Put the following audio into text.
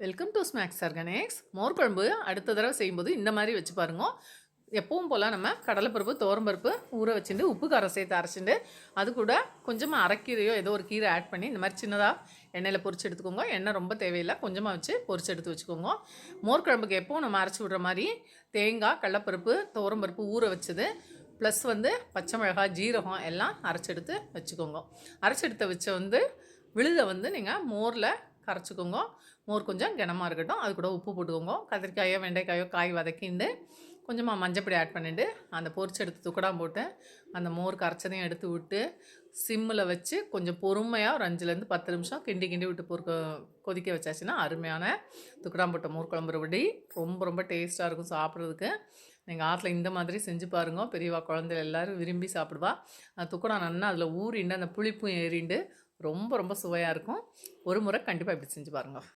Welcome to snacks organics மோர் குழம்பு அடுத்த தடவை செய்யும்போது இந்த மாதிரி வச்சு பாருங்க. எப்பவும் போல் நம்ம கடலைப்பருப்பு தோரம்பருப்பு ஊற வச்சுட்டு உப்பு காரம் சேர்த்து அரைச்சிட்டு அது கூட கொஞ்சமாக அரைக்கீரையோ ஏதோ ஒரு கீரை ஆட் பண்ணி இந்த மாதிரி சின்னதாக எண்ணெயில் பொரிச்சு எடுத்துக்கோங்க. எண்ணெய் ரொம்ப தேவையில்லை. கொஞ்சமாக வச்சு பொரிச்சு எடுத்து வச்சுக்கோங்க. மோர் குழம்புக்கு எப்பவும் நம்ம அரைச்சி விட்ற மாதிரி தேங்காய் கடலப்பருப்பு தோரம்பருப்பு ஊற வச்சது ப்ளஸ் வந்து பச்சை மிளகாய் ஜீரகம் எல்லாம் அரைச்செடுத்து வச்சுக்கோங்க. அரைச்செடுத்த வச்ச வந்து விழுதை வந்து நீங்கள் மோரில் கரைச்சிக்கோங்க. மோர் கொஞ்சம் கனமாக இருக்கட்டும். அது கூட உப்பு போட்டுக்கோங்க. கத்திரிக்காயோ வெண்டைக்காயோ காய் வதக்கிண்டு கொஞ்சமாக மஞ்சப்பொடி ஆட் பண்ணிவிட்டு அந்த பொரிச்சு எடுத்து துக்கடாக போட்டு அந்த மோர் கரைச்சதையும் எடுத்து விட்டு சிம்மில் வச்சு கொஞ்சம் பொறுமையாக ஒரு அஞ்சுலேருந்து பத்து நிமிஷம் கிண்டி கிண்டி விட்டு பொறுக்க கொதிக்க வச்சாச்சுன்னா அருமையான துக்கடாம் போட்ட மோர் குழம்பு ரெடி. ரொம்ப ரொம்ப டேஸ்ட்டாக இருக்கும் சாப்பிட்றதுக்கு. நீங்கள் ஆற்றுல இந்த மாதிரி செஞ்சு பாருங்க. பெரியவா குழந்தைகள் எல்லோரும் விரும்பி சாப்பிடுவா. அந்த துக்கடா அதில் ஊறிண்டு அந்த புளிப்பும் ஏறிண்டு ரொம்ப ரொம்ப சுவையாக இருக்கும். ஒரு முறை கண்டிப்பாக இப்படி செஞ்சு பாருங்கள்